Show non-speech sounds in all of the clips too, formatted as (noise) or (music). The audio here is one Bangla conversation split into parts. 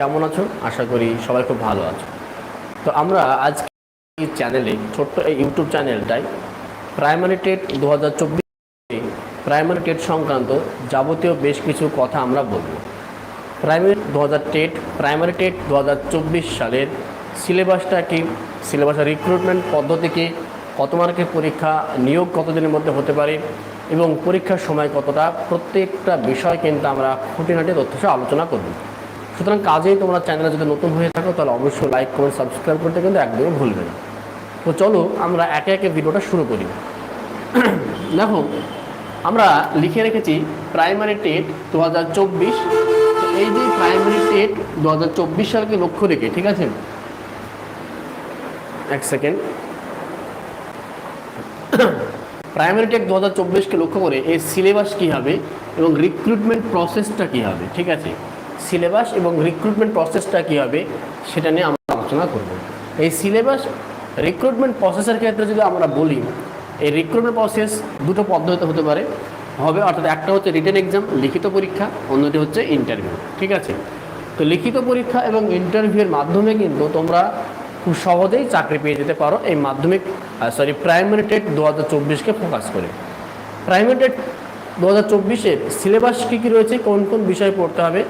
কেমন আছো? আশা করি সবাই খুব ভালো আছো। তো আমরা আজকে এই চ্যানেলে ছোট্ট এই ইউটিউব চ্যানেলটাই প্রাইমারি টেট দু হাজার চব্বিশ প্রাইমারি টেট সংক্রান্ত যাবতীয় বেশ কিছু কথা আমরা বলব। প্রাইমারি দু হাজার টেট প্রাইমারি টেট দু হাজার চব্বিশ সালের সিলেবাসটা কি? সিলেবাসের রিক্রুটমেন্ট পদ্ধতি কি? কত মার্কের পরীক্ষা? নিয়োগ কতদিনের মধ্যে হতে পারে? এবং পরীক্ষার সময় কতটা? প্রত্যেকটা বিষয় কিন্তু আমরা খুঁটিনাটি তথ্য আলোচনা করব। সুতরাং কাজেই তোমরা চ্যানেলে যদি নতুন হয়ে থাকো, তাহলে অবশ্যই লাইক কমেন্ট সাবস্ক্রাইব করতে কিন্তু একদমই ভুলবে না। তো চলো আমরা একে একে ভিডিওটা শুরু করি। (clears throat) দেখো, আমরা লিখে রেখেছি প্রাইমারি টেট দু হাজার চব্বিশ এই যে প্রাইমারি টেট দু হাজার চব্বিশ সালকে লক্ষ্য রেখে, ঠিক আছে? এক সেকেন্ড প্রাইমারি টেট দু হাজার চব্বিশকে লক্ষ্য করে, এর সিলেবাস কী হবে এবং রিক্রুটমেন্ট প্রসেসটা কী হবে, ঠিক আছে? সিলেবাস এবং রিক্রুটমেন্ট প্রসেসটা কী হবে সেটা নিয়ে আমরা আলোচনা করব। এই সিলেবাস রিক্রুটমেন্ট প্রসেসের ক্ষেত্রে যদি আমরা বলি, এই রিক্রুটমেন্ট প্রসেস দুটো পদ্ধতিতে হতে পারে। হবে অর্থাৎ একটা হচ্ছে রিটেন এক্সাম লিখিত পরীক্ষা, অন্যটি হচ্ছে ইন্টারভিউ ঠিক আছে? তো লিখিত পরীক্ষা এবং ইন্টারভিউয়ের মাধ্যমে কিন্তু তোমরা খুব সহজেই চাকরি পেয়ে যেতে পারো এই মাধ্যমিক সরি প্রাইমারি টেট দু হাজার চব্বিশকে ফোকাস করে। প্রাইমারি টেট দু হাজার চব্বিশের সিলেবাস কী কী রয়েছে, কোন কোন বিষয় পড়তে হবে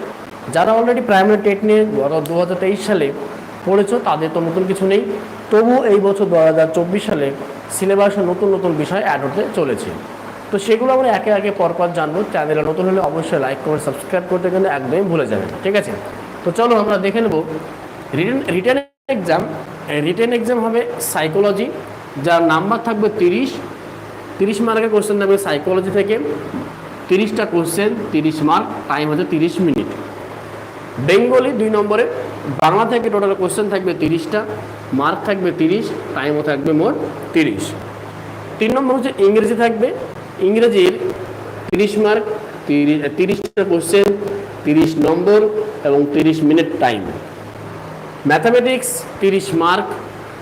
যারা অলরেডি প্রাইমারি টেট নিয়ে দু হাজার তেইশ সালে পড়েছ, তাদের তো নতুন কিছু নেই। তবু এই বছর দু হাজার চব্বিশ সালে সিলেবাসে নতুন নতুন বিষয় অ্যাড হতে চলেছে। তো সেগুলো আমরা একে একে পরপর জানব। চ্যানেলে নতুন হলে অবশ্যই লাইক কমেন্ট সাবস্ক্রাইব করতে কিন্তু একদমই ভুলে যাবেন, ঠিক আছে? তো চলো আমরা দেখে নেব। Written written exam written exam হবে সাইকোলজি যার নাম্বার থাকবে তিরিশ। তিরিশ মার্কের কোশ্চেন থাকবে সাইকোলজি থেকে। তিরিশটা কোশ্চেন তিরিশ মার্ক টাইম হচ্ছে তিরিশ মিনিট বেঙ্গলি দুই নম্বরে, বাংলা থেকে টোটাল কোশ্চেন থাকবে তিরিশটা মার্ক থাকবে তিরিশ টাইমও থাকবে মোট তিরিশ। তিন নম্বর হচ্ছে ইংরেজি থাকবে, ইংরেজির তিরিশ মার্ক তিরিশ, তিরিশটা কোশ্চেন তিরিশ নম্বর এবং তিরিশ মিনিট টাইম ম্যাথামেটিক্স তিরিশ মার্ক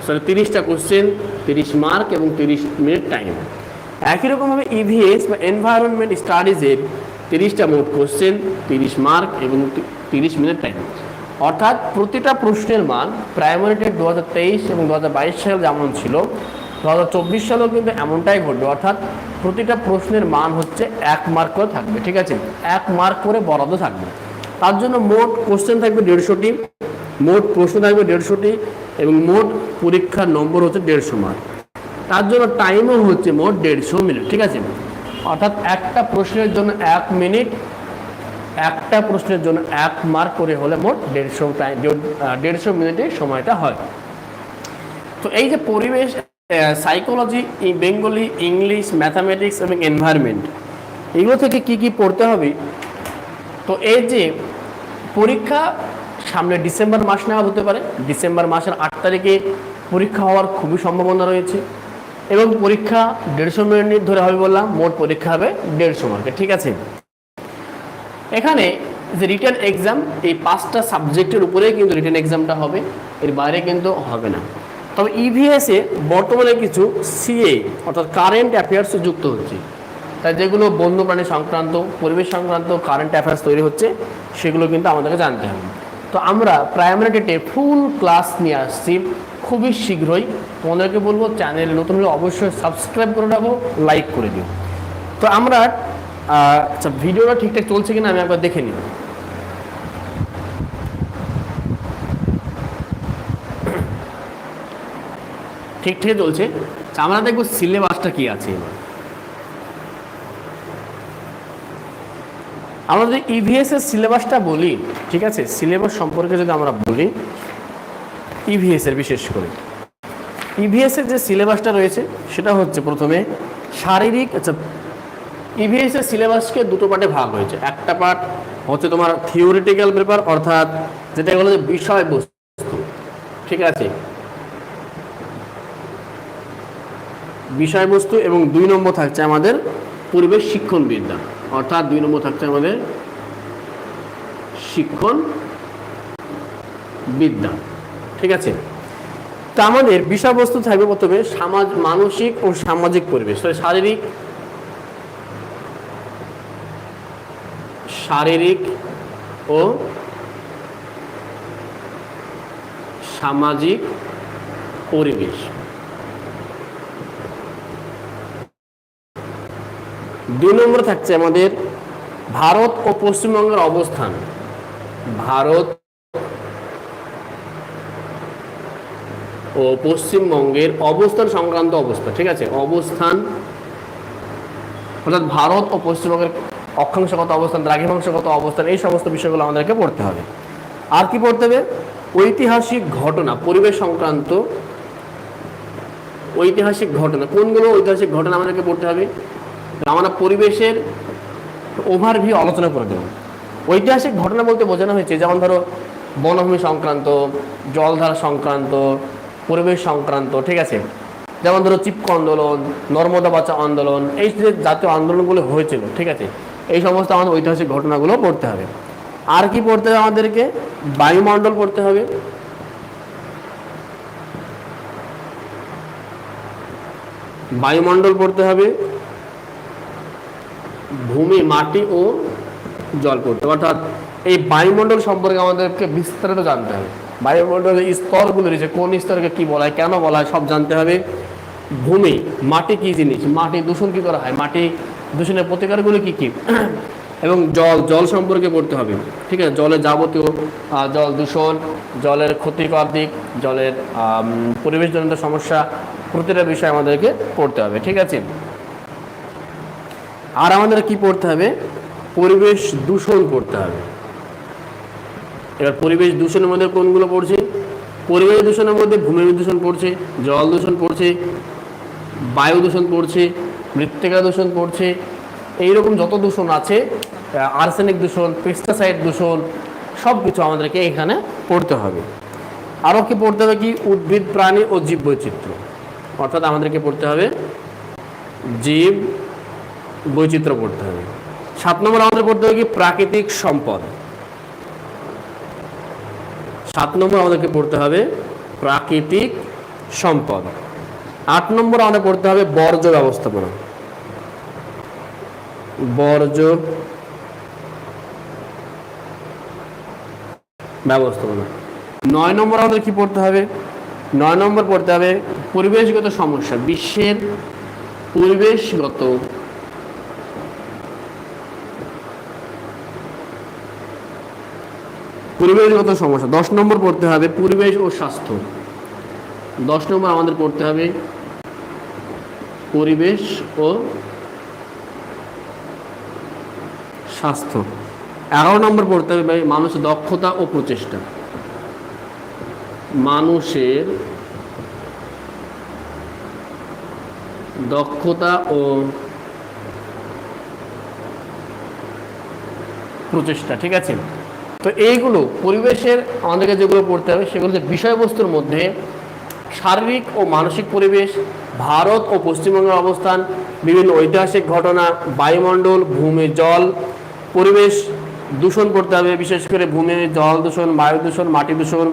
সরি তিরিশটা কোশ্চেন তিরিশ মার্ক এবং তিরিশ মিনিট টাইম একই রকমভাবে ইভিএস বা এনভায়রনমেন্ট স্টাডিজের তিরিশটা মোট কোশ্চেন তিরিশ মার্ক এবং তিরিশ মিনিট টাইম অর্থাৎ প্রতিটা প্রশ্নের মান প্রাইমারি দু হাজার তেইশ এবং দু হাজার বাইশ সালে যেমন ছিল দু হাজার চব্বিশ সালেও কিন্তু এমনটাই ঘটবে। অর্থাৎ প্রতিটা প্রশ্নের মান হচ্ছে এক মার্ক করে থাকবে, ঠিক আছে? এক মার্ক করে বরাদ্দ থাকবে। তার জন্য মোট কোশ্চেন থাকবে দেড়শোটি, মোট প্রশ্ন থাকবে দেড়শোটি এবং মোট পরীক্ষার নম্বর হচ্ছে দেড়শো মার্ক তার জন্য টাইমও হচ্ছে মোট দেড়শো মিনিট ঠিক আছে? অর্থাৎ একটা প্রশ্নের জন্য এক মিনিট, একটা প্রশ্নের জন্য এক মার্ক করে হলে মোট দেড়শো টাইম দেড়শো মিনিটে সময়টা হয়। তো এই যে পরিবেশ সাইকোলজি বেঙ্গলি ইংলিশ ম্যাথামেটিক্স এবং এনভায়রনমেন্ট এগুলো থেকে কি কি পড়তে হবে? তো এই যে পরীক্ষা সামনে ডিসেম্বর মাস নেওয়া হতে পারে। ডিসেম্বর মাসের আট তারিখে পরীক্ষা হওয়ার খুবই সম্ভাবনা রয়েছে। এবং পরীক্ষা দেড়শো মিনিট ধরে হবে বললাম, মোট পরীক্ষা হবে দেড়শো মার্কে ঠিক আছে? এখানে যে রিটার্ন এক্সাম এই পাঁচটা সাবজেক্টের উপরেই কিন্তু রিটার্ন এক্সামটা হবে, এর বাইরে কিন্তু হবে না। তবে ইভিএসে বর্তমানে কিছু সিএ অর্থাৎ কারেন্ট অ্যাফেয়ার্স যুক্ত হচ্ছে। তাই যেগুলো বন্যপ্রাণী সংক্রান্ত, পরিবেশ সংক্রান্ত কারেন্ট অ্যাফেয়ার্স তৈরি হচ্ছে, সেগুলো কিন্তু আমাদেরকে জানতে হবে। তো আমরা প্রাইমারি ডেটে ফুল ক্লাস নিয়ে আসছি। খুবই শীঘ্রই তোমাদেরকে বলব চ্যানেল নতুন হলে অবশ্যই সাবস্ক্রাইব করে রাখো লাইক করে দিও। তো আমরা আচ্ছা ভিডিওটা ঠিকঠাক চলছে কিনা আমি একবার দেখে নিই। ঠিক ঠিক চলছে। আচ্ছা, আমরা দেখব সিলেবাসটা কি আছে এবার। আমরা যদি ইভিএস এর সিলেবাসটা বলি ঠিক আছে? সিলেবাস সম্পর্কে যদি আমরা বলি ইভিএস এর বিশেষ করে। ইভিএস এর যে সিলেবাসটা রয়েছে, সেটা হচ্ছে প্রথমে শারীরিক আচ্ছা ইভিএস এর সিলেবাসকে দুটো পার্টে ভাগ হয়েছে। একটা পার্ট হচ্ছে তোমার থিওরিটিক্যাল পেপার অর্থাৎ যেটা বলে যে বিষয়বস্তু। ঠিক আছে? বিষয়বস্তু এবং দুই নম্বর থাকছে আমাদের পরিবেশ শিক্ষণ বিদ্যা অর্থাৎ দুই নম্বর থাকছে আমাদের শিক্ষণ বিদ্যা ঠিক আছে? তা আমাদের বিষয়বস্তু থাকবে প্রথমে সমাজ, মানসিক ও সামাজিক পরিবেশ। শারীরিক শারীরিক ও সামাজিক পরিবেশ। দুই নম্বর থাকছে আমাদের ভারত ও পশ্চিমবঙ্গের অবস্থান। ভারত ও পশ্চিমবঙ্গের অবস্থান সংক্রান্ত অবস্থা, ঠিক আছে? অবস্থান, অর্থাৎ ভারত ও পশ্চিমবঙ্গের অক্ষাংশগত অবস্থান, দ্রাঘিমাংশগত অবস্থান, এই সমস্ত বিষয়গুলো আমাদেরকে পড়তে হবে। আর কি পড়তে হবে? ঐতিহাসিক ঘটনা, পরিবেশ সংক্রান্ত ঐতিহাসিক ঘটনা। কোনগুলো ঐতিহাসিক ঘটনা আমাদেরকে পড়তে হবে? আমরা পরিবেশের ওভারভিউ আলোচনা করে দেব। ঐতিহাসিক ঘটনা বলতে বোঝানো হয়েছে, যেমন ধরো বনভূমি সংক্রান্ত, জলধারা সংক্রান্ত পরিবেশ সংক্রান্ত, ঠিক আছে? যেমন ধরো চিপকো আন্দোলন, নর্মদা বাঁচা আন্দোলন, এই যে জাতীয় আন্দোলনগুলো হয়েছিল, ঠিক আছে? এই সমস্ত আমাদের ঐতিহাসিক ঘটনাগুলো পড়তে হবে। আর কি পড়তে হবে আমাদেরকে? বায়ুমণ্ডল পড়তে হবে। বায়ুমণ্ডল পড়তে হবে। ভূমি, মাটি ও জল পড়তে অর্থাৎ এই বায়ুমণ্ডল সম্পর্কে আমাদেরকে বিস্তারিত জানতে হবে। বায়ুমণ্ডলের স্তরগুলো রয়েছে, কোন স্তরকে কি বলা হয়, কেন বলা হয়, সব জানতে হবে। ভূমি, মাটি কি জিনিস? মাটি দূষণ কি করা হয়? মাটি দূষণের প্রতিকারগুলো কি কি? (clears throat) এবং জল জল সম্পর্কে পড়তে হবে। ঠিক আছে? জলের যাবতীয় জল দূষণ, জলের ক্ষতিকর দিক, জলের পরিবেশজনিত সমস্যা, প্রতিটা বিষয় আমাদেরকে পড়তে হবে। ঠিক আছে? আর আমাদের কি পড়তে হবে? পরিবেশ দূষণ পড়তে হবে। এবার পরিবেশ দূষণের মধ্যে কোনগুলো পড়ছে? পরিবেশ দূষণের মধ্যে ভূমি দূষণ পড়ছে, জল দূষণ পড়ছে, বায়ু দূষণ পড়ছে, মৃত্তিকা দূষণ পড়ছে। এইরকম যত দূষণ আছে আর্সেনিক দূষণ, পেস্টিসাইড দূষণ সব কিছু আমাদেরকে এখানে পড়তে হবে। আরও কি পড়তে হবে কি? উদ্ভিদ, প্রাণী ও জীব বৈচিত্র্য অর্থাৎ আমাদেরকে পড়তে হবে জীব বৈচিত্র্য পড়তে হবে। সাত নম্বর আমাদের পড়তে হবে কি? প্রাকৃতিক সম্পদ। সাত নম্বর আমাদেরকে পড়তে হবে প্রাকৃতিক সম্পদ। আট নম্বর আমাদের পড়তে হবে বর্জ্য ব্যবস্থাপনা। বর্জ্য ব্যবস্থাপনা। নয় নম্বর আমাদের কি পড়তে হবে? নয় নম্বর পড়তে হবে পরিবেশগত সমস্যা, বিশ্বের পরিবেশগত পরিবেশগত সমস্যা? দশ নম্বর পড়তে হবে পরিবেশ ও স্বাস্থ্য। দশ নম্বর আমাদের পড়তে হবে পরিবেশ ও স্বাস্থ্য। এগারো নম্বর পড়তে হবে ভাই, মানুষের দক্ষতা ও প্রচেষ্টা। মানুষের দক্ষতা ও প্রচেষ্টা, ঠিক আছে? তো এইগুলো পরিবেশের, আমাদেরকে যেগুলো পড়তে হবে, সেগুলো হচ্ছে বিষয়বস্তুর মধ্যে শারীরিক ও মানসিক পরিবেশ, ভারত ও পশ্চিমবঙ্গের অবস্থান, বিভিন্ন ঐতিহাসিক ঘটনা, বায়ুমণ্ডল, ভূমি, জল, পরিবেশ দূষণ পড়তে হবে, বিশেষ করে ভূমি, জল দূষণ, বায়ু দূষণ, মাটি দূষণ,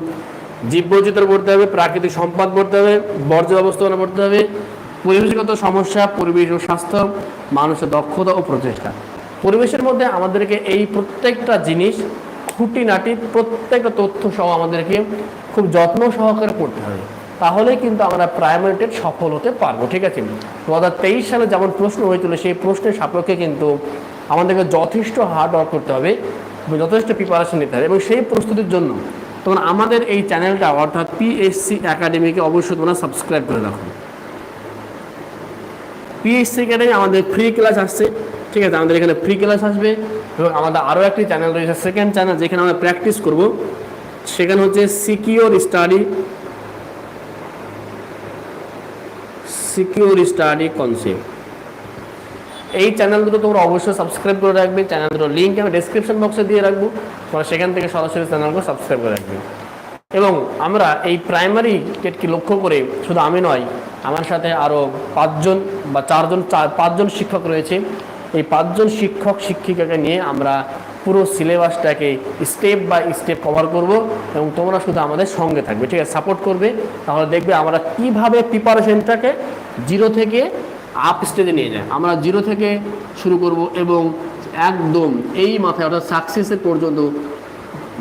জীববৈচিত্র্য পড়তে হবে, প্রাকৃতিক সম্পদ পড়তে হবে, বর্জ্য ব্যবস্থাপনা পড়তে হবে, পরিবেশগত সমস্যা, পরিবেশ ও স্বাস্থ্য, মানুষের দক্ষতা ও প্রচেষ্টা। পরিবেশের মধ্যে আমাদেরকে এই প্রত্যেকটা জিনিস খুঁটিনাটি প্রত্যেকটা তথ্য সহ আমাদেরকে খুব যত্ন সহকারে পড়তে হবে। তাহলে কিন্তু আমরা প্রাইমারি টেট সফল হতে পারব, ঠিক আছে? দু হাজার তেইশ সালে যেমন প্রশ্ন হয়েছিল, সেই প্রশ্নের সাপেক্ষে কিন্তু আমাদেরকে যথেষ্ট হার্ড ওয়ার্ক করতে হবে, যথেষ্ট প্রিপারেশন নিতে হবে। এবং সেই প্রস্তুতির জন্য তখন আমাদের এই চ্যানেলটা অর্থাৎ পিএসসি একাডেমিকে অবশ্যই তোমরা সাবস্ক্রাইব করে রাখো। পিএসসি একাডেমি আমাদের ফ্রি ক্লাস আসছে। ঠিক আছে, আমাদের এখানে ফ্রি ক্লাস আসবে এবং আমাদের আরও একটি চ্যানেল রয়েছে সেকেন্ড চ্যানেল যেখানে আমরা প্র্যাকটিস করব। সেখানে হচ্ছে secure study secure study concept এই চ্যানেল দুটো তোমরা অবশ্যই সাবস্ক্রাইব করে রাখবে চ্যানেল দুটো লিঙ্ক আমি ডেসক্রিপশন বক্সে দিয়ে রাখব। তোমরা সেখান থেকে সরাসরি চ্যানেলকে সাবস্ক্রাইব করে রাখবে। এবং আমরা এই প্রাইমারি টেটকে লক্ষ্য করে শুধু আমি নয়, আমার সাথে আরও পাঁচজন বা চারজন, চার, পাঁচজন শিক্ষক রয়েছে। এই পাঁচজন শিক্ষক, শিক্ষিকাকে নিয়ে আমরা পুরো সিলেবাসটাকে স্টেপ বাই স্টেপ কভার করব এবং তোমরা শুধু আমাদের সঙ্গে থাকবে, ঠিক আছে? সাপোর্ট করবে। তাহলে দেখবে আমরা কীভাবে প্রিপারেশনটাকে জিরো থেকে আপ স্টেজে নিয়ে যায় আমরা জিরো থেকে শুরু করব এবং একদম এই মাথায়, অর্থাৎ সাকসেসের পর্যন্ত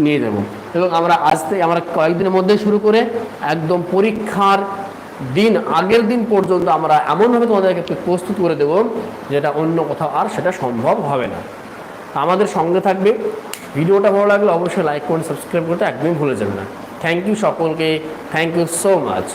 নিয়ে যাব। এবং আমরা আজ থেকে, আমরা কয়েকদিনের মধ্যে শুরু করে একদম পরীক্ষার দিন আগের দিন পর্যন্ত আমরা এমনভাবে তোমাদেরকে প্রস্তুত করে দেব যেটা অন্য কোথাও আর সেটা সম্ভব হবে না। আমাদের সঙ্গে থাকবে। ভিডিওটা ভালো লাগলে অবশ্যই লাইক করুন সাবস্ক্রাইব করতে একদমই ভুলে যাবেন না। থ্যাংক ইউ সকলকে। Thank you so much